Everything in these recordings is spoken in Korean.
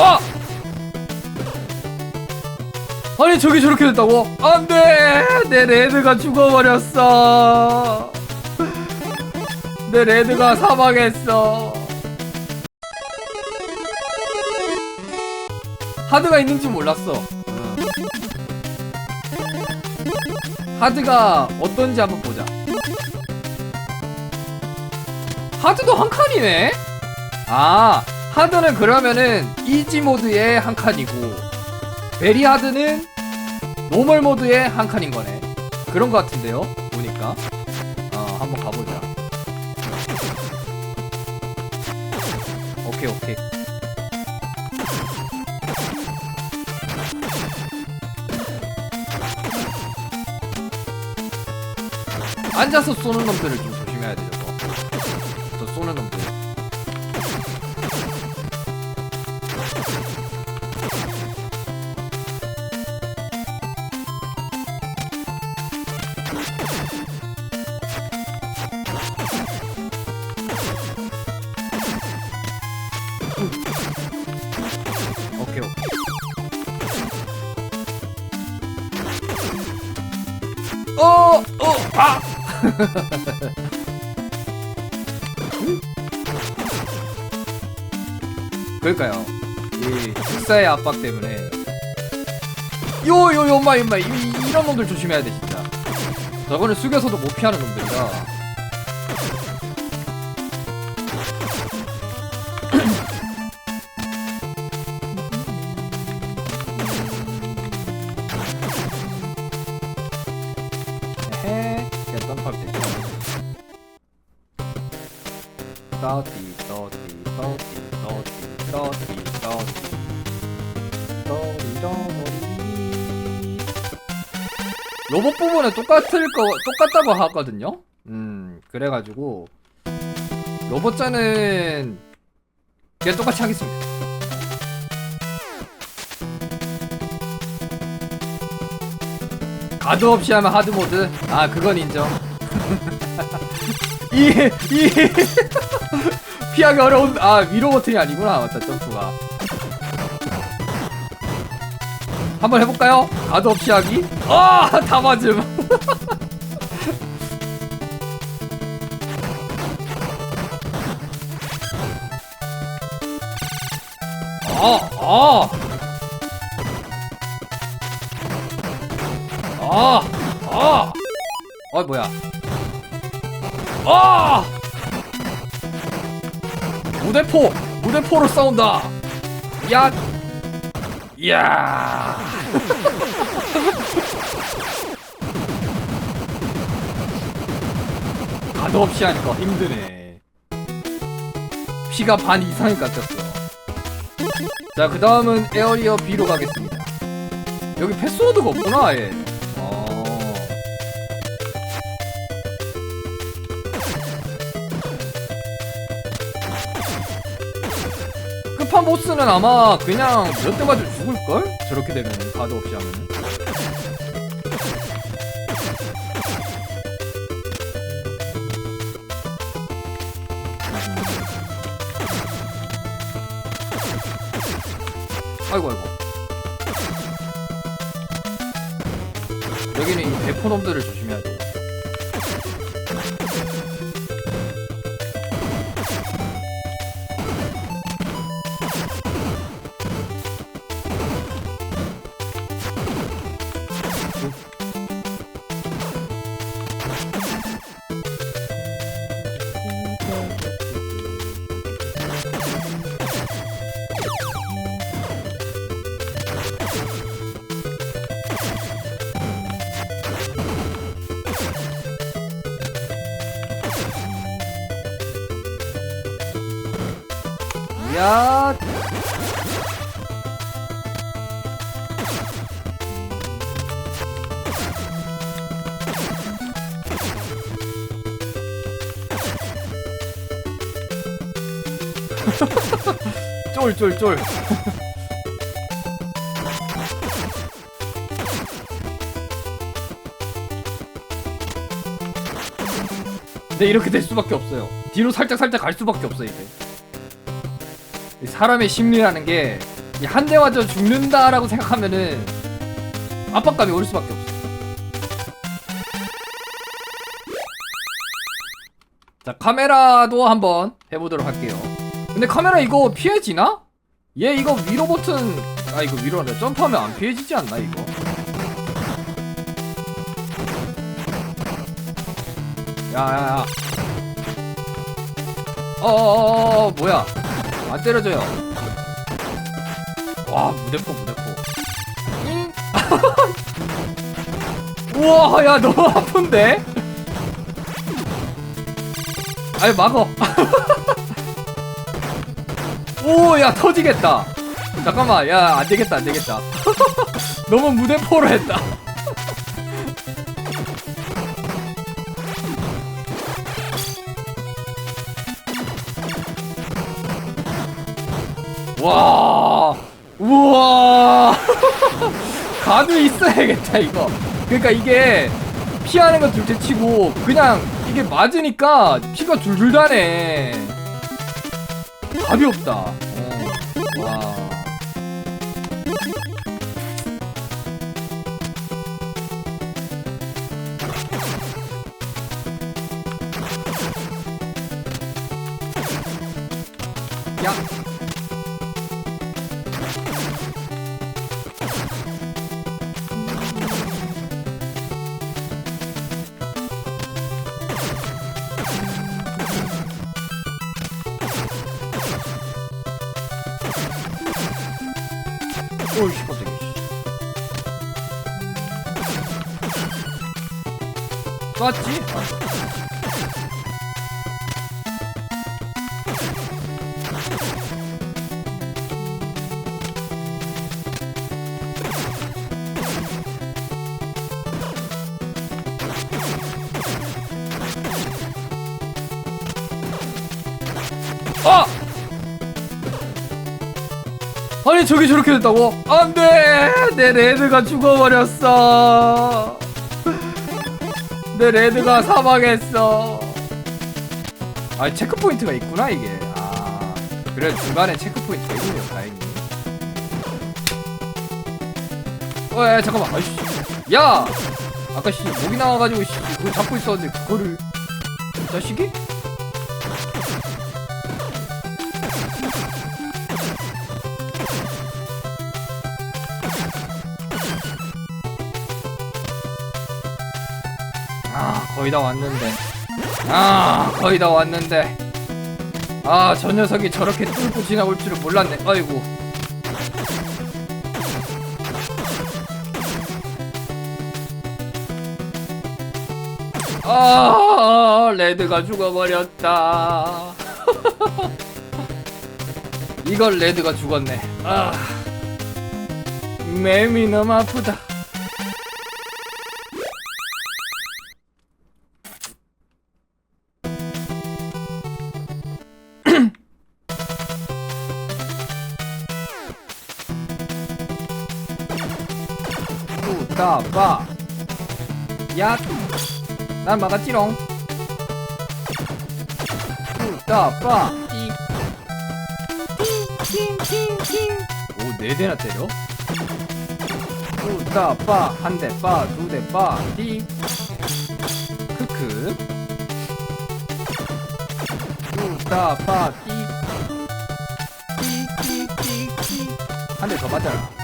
아! 아니 저기 저렇게 됐다고? 안돼! 내 레드가 죽어버렸어. 내 레드가 사망했어. 하드가 있는지 몰랐어. 응. 하드가 어떤지 한번 보자. 하드도 한 칸이네? 아, 하드는 그러면은 이지 모드의 한 칸이고, 베리 하드는 노멀 모드의 한 칸인 거네. 그런 거 같은데요? 보니까. 어, 한번 가보자. 오케이, 오케이. 앉아서 쏘는 놈들을 좀 아! 그러니까요. 이 식사의 압박 때문에 요요요 엄마 엄마 이런 놈들 조심해야 돼 진짜. 저거는 숙여서도 못 피하는 놈들이라. 던파면 되죠. 떠디, 떠디, 떠디, 떠디, 떠디, 떠디. 떠디. 로봇 부분은 똑같을 거, 똑같다고 하거든요? 음, 그래가지고, 로봇자는 그냥 똑같이 하겠습니다. 가드 없이 하면 하드 모드? 아, 그건 인정. 이, 이, 피하기 어려운, 아, 위로 버튼이 아니구나. 맞다, 점프가. 한번 해볼까요? 가드 없이 하기? 아, 다 맞음. 아, 아. 아, 아, 아 뭐야? 아, 무대포, 무대포로 싸운다. 야, 야. 가드 없이 하니까 힘드네. 피가 반 이상이 깎였어. 자, 그 다음은 에어리어 B로 가겠습니다. 여기 패스워드가 없구나, 아 끝판 보스는 아마 그냥 몇 대 맞으면 죽을걸? 저렇게 되면 가드 없이 하면은. 아이고 아이고 여기는 이 대포놈들을 조심해야 돼 야. 쫄쫄쫄. 근데 이렇게 될 수밖에 없어요. 뒤로 살짝 살짝 갈 수밖에 없어 이게. 이 사람의 심리라는 게이한대 맞아 죽는다라고 생각하면은 압박감이 올 수밖에 없어. 자 카메라도 한번 해보도록 할게요. 근데 카메라 이거 피해지나? 얘 이거 위로 버튼 아 이거 위로한다 점프하면 안 피해지지 않나 이거? 야야야 어어어어 뭐야 안 때려져요. 와 무대포 무대포. 잉? 우와 야 너무 아픈데? 아니 막어. 오야 터지겠다. 잠깐만 야 안되겠다 안되겠다. 너무 무대포로 했다 와, 우와, 가드 있어야겠다 이거. 그러니까 이게 피하는 건 둘째 치고 그냥 이게 맞으니까 피가 줄줄 다네. 답이 없다. 어. 와. 야. 쐈지? 아! 아니 저기 저렇게 됐다고? 안돼 내 레드가 죽어버렸어 내 레드가 사망했어. 아 체크포인트가 있구나 이게. 아 그래 중간에 체크포인트가 있네요 다행히. 어야 잠깐만. 아이씨. 야! 아까 씨 목이 나와가지고 씨 그거 잡고 있었는데 그거를. 이 자식이? 거의 다 왔는데. 아 거의 다 왔는데. 아 저 녀석이 저렇게 뚫고 지나올 줄은 몰랐네. 아이고. 아 레드가 죽어버렸다. 이걸 레드가 죽었네. 아 맴이 너무 아프다 난 막았지롱. 오네 대나 때려? 우따빠. 한 대빠 두 대빠. 띵 크크. 우따빠 띵띵띵띵 한대 더 맞아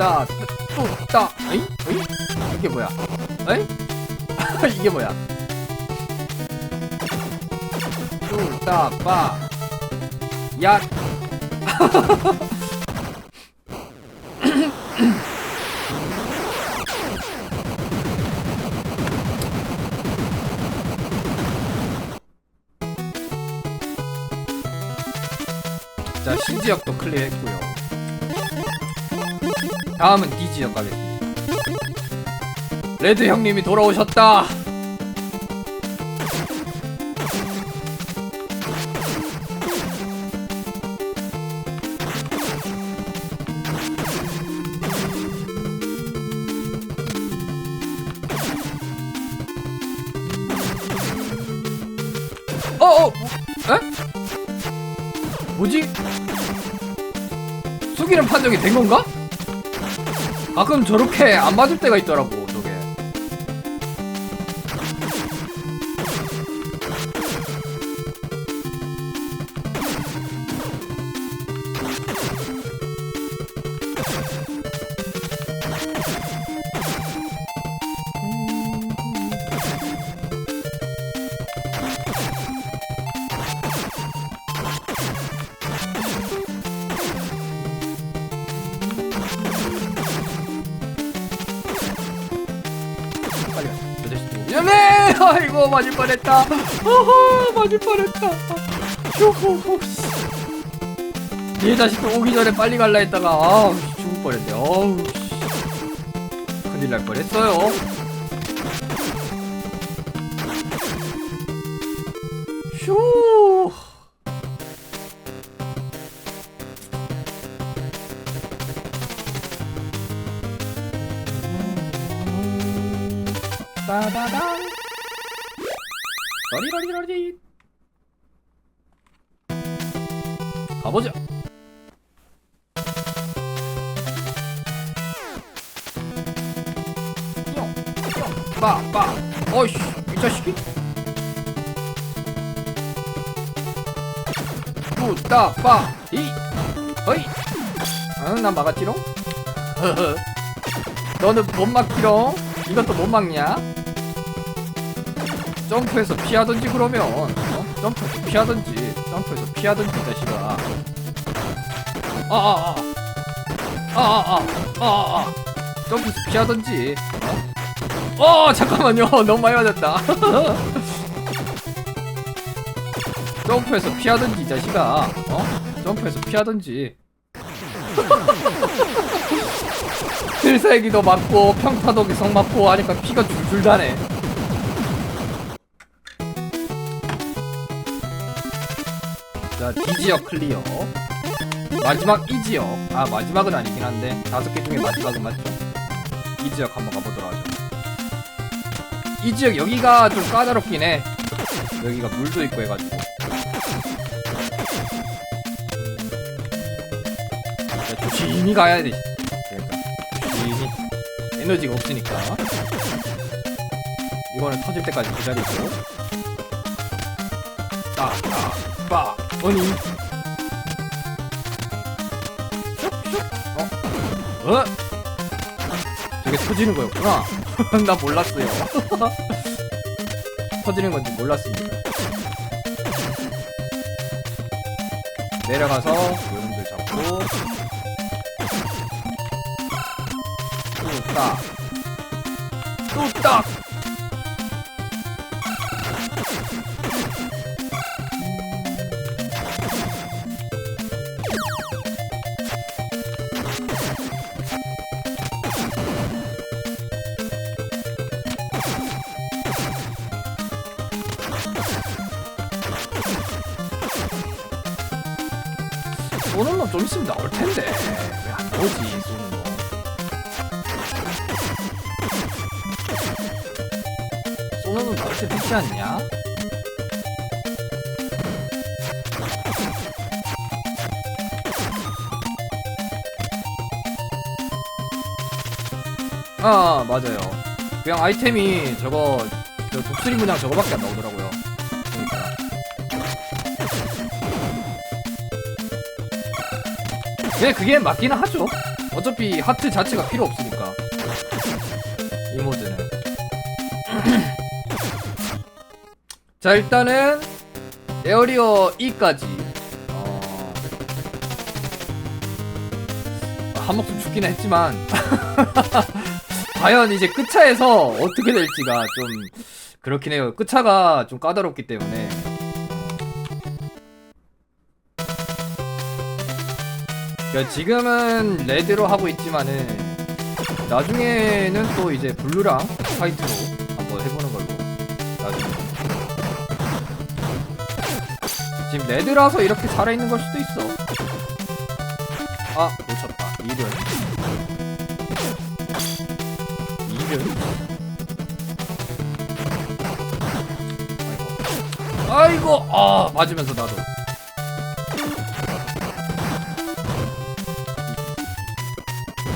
따 뚜 따 에이? 에이? 이게 뭐야? 에이? 이게 뭐야? 뚜 따 빠 야 자 신지역도 클리어했고요 다음은 D 지역 가겠습니다 레드 형님이 돌아오셨다 어, 어, 뭐, 에? 뭐지? 수기는 판정이 된 건가? 가끔 저렇게 안 맞을 때가 있더라고, 아이고, 맞을 뻔했다. 어허, 맞을 뻔했다. 얘 자식도 오기 전에 빨리 갈라 했다가, 아우, 씨, 죽을 뻔했네. 어우, 씨. 큰일 날 뻔했어요. 휴. 따다단. 러리러리러리. 가보자. 뿅, 뿅, 빠, 빠. 어이씨, 이 자식이. 뚜, 따, 빠, 이. 어이. 응, 난 막았지롱. 너는 못 막지롱. 이것도 못 막냐? 점프해서 피하던지 그러면 어? 점프해서 피하던지 점프해서 피하던지 이 자식아. 아아아. 아 아 아. 아 아 아. 점프해서 피하던지 어? 어 잠깐만요. 너무 많이 맞았다. 점프해서 피하던지 이 자식아. 어? 점프해서 피하던지. 필살기도 맞고 평타도 계속 맞고 하니까 피가 줄줄 나네 자, D 지역 클리어. 마지막 이 지역. 아, 마지막은 아니긴 한데 다섯 개 중에 마지막은 맞죠? 이 지역 한번 가보도록 하죠. 이 지역 여기가 좀 까다롭긴 해. 여기가 물도 있고 해가지고. 자, 조심히 가야 돼. 그러니까 조심히. 에너지가 없으니까. 이거는 터질 때까지 기다리고. 딱, 딱, 빠. 아니. 어? 어? 저게 터지는 거였구나. 나 몰랐어요. 터지는 건지 몰랐습니다. 내려가서 요놈들 잡고 뚜딱 뚜딱 텐데. 왜안 쏘는 놈 나올 때 되지 않냐? 아 맞아요. 그냥 아이템이 저거 저 독수리 문양 저거밖에 안 나오더라고요 네, 그게 맞기는 하죠. 어차피 하트 자체가 필요 없으니까. 이 모드는. 자, 일단은 에어리어 2까지. 어... 한 목숨 죽긴 했지만. 과연 이제 끝차에서 어떻게 될지가 좀 그렇긴 해요. 끝차가 좀 까다롭기 때문에. 그러니까 지금은 레드로 하고 있지만은 나중에는 또 이제 블루랑 화이트로 한번 해보는 걸로 나중에. 지금 레드라서 이렇게 살아있는 걸 수도 있어. 아 놓쳤다. 이른? 이른? 아이고. 아이고. 아 맞으면서 나도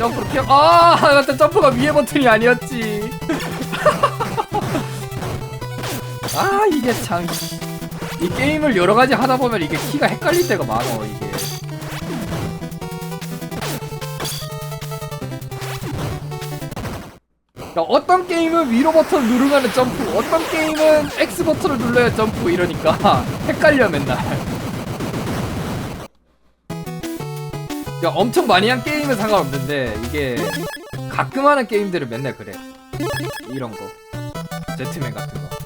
점프로 피하 아 맞다 점프가 위에 버튼이 아니었지. 아 이게 참. 이 게임을 여러 가지 하다 보면 이게 키가 헷갈릴 때가 많어 이게. 그러니까 어떤 게임은 위로 버튼 누르면 점프, 어떤 게임은 X 버튼을 눌러야 점프 이러니까 헷갈려 맨날. 그러니까 엄청 많이 한 게임은 상관없는데 이게 가끔 하는 게임들은 맨날 그래. 이런 거. 제트맨 같은 거.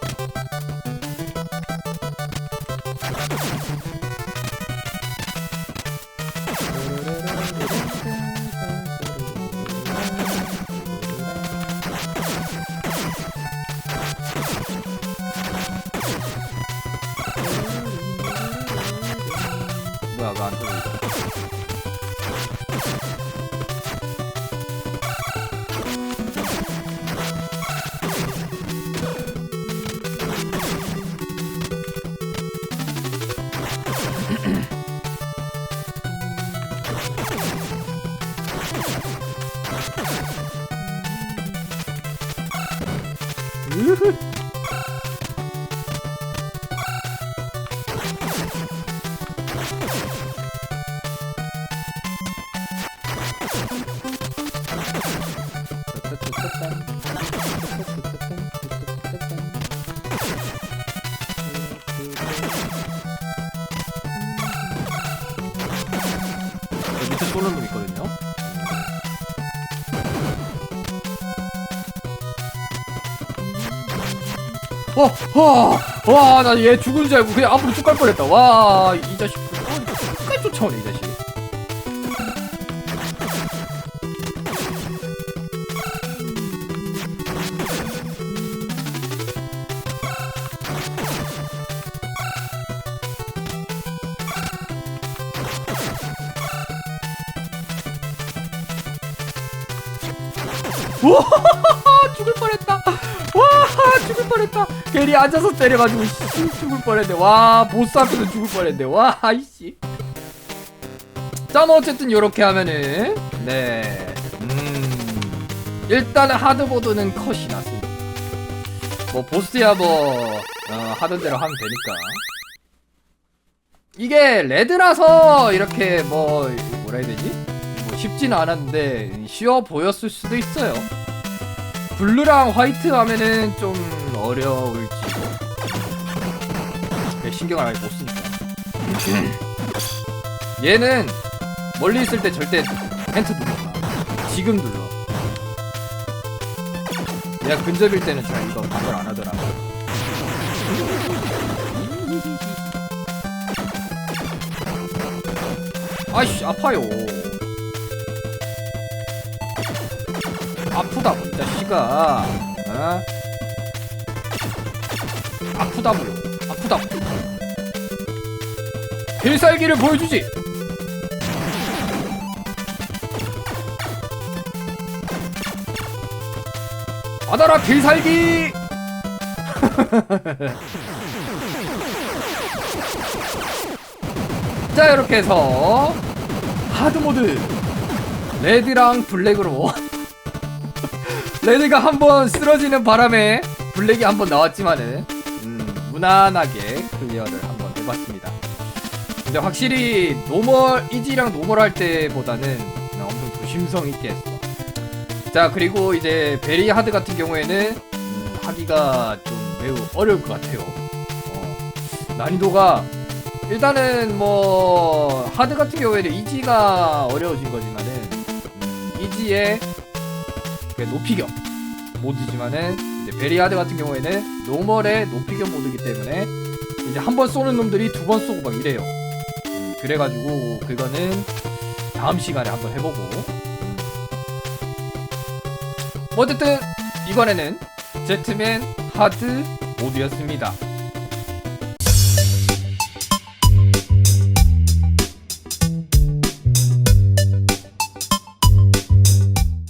쏘는 놈 있거든요. 어, 와, 와, 나 얘 죽은 줄 알고 그냥 앞으로 쭉 갈 뻔했다. 와, 이 자식, 어, 끝까지 쫓아오네 이 자식. 와 죽을 뻔했다. 와 죽을 뻔했다. 괜히 앉아서 때려가지고 씨, 죽을 뻔했네. 와 보스한테도 죽을 뻔했네. 와 아이씨. 자뭐 어쨌든 요렇게 하면은 네 음. 일단은 하드보드는 컷이 났습니다. 뭐 보스야 뭐 어, 하던 대로 하면 되니까. 이게 레드라서 이렇게 뭐 뭐라 해야 되지? 뭐 쉽지는 않았는데 쉬워 보였을 수도 있어요. 블루랑 화이트 하면은 좀 어려울지도. 네, 신경을 아예 못 쓰니까. 얘는 멀리 있을 때 절대 엔터 눌러. 지금 눌러. 내가 근접일 때는 잘 이거 방을 안 하더라. 아이씨 아파요. 아프다고 이 자식아. 어? 아프다고요 아프다고. 필살기를 보여주지. 받아라 필살기! 자 이렇게 해서 하드모드 레드랑 블랙으로 레드가 한 번 쓰러지는 바람에 블랙이 한 번 나왔지만은 음, 무난하게 클리어를 한 번 해봤습니다. 근데 확실히 노멀 이지랑 노멀 할 때보다는 엄청 조심성 있게 했어. 자 그리고 이제 베리 하드 같은 경우에는 음, 하기가 좀 매우 어려울 것 같아요. 어, 난이도가 일단은 뭐 하드 같은 경우에는 이지가 어려워진 거지만은 음, 이지의 그 높이격 모드지만은 이제 베리하드 같은 경우에는 노멀의 높이격 모드이기 때문에 이제 한 번 쏘는 놈들이 두 번 쏘고 막 이래요. 음, 그래가지고 그거는 다음 시간에 한번 해보고. 어쨌든 이번에는 제트맨 하드 모드였습니다.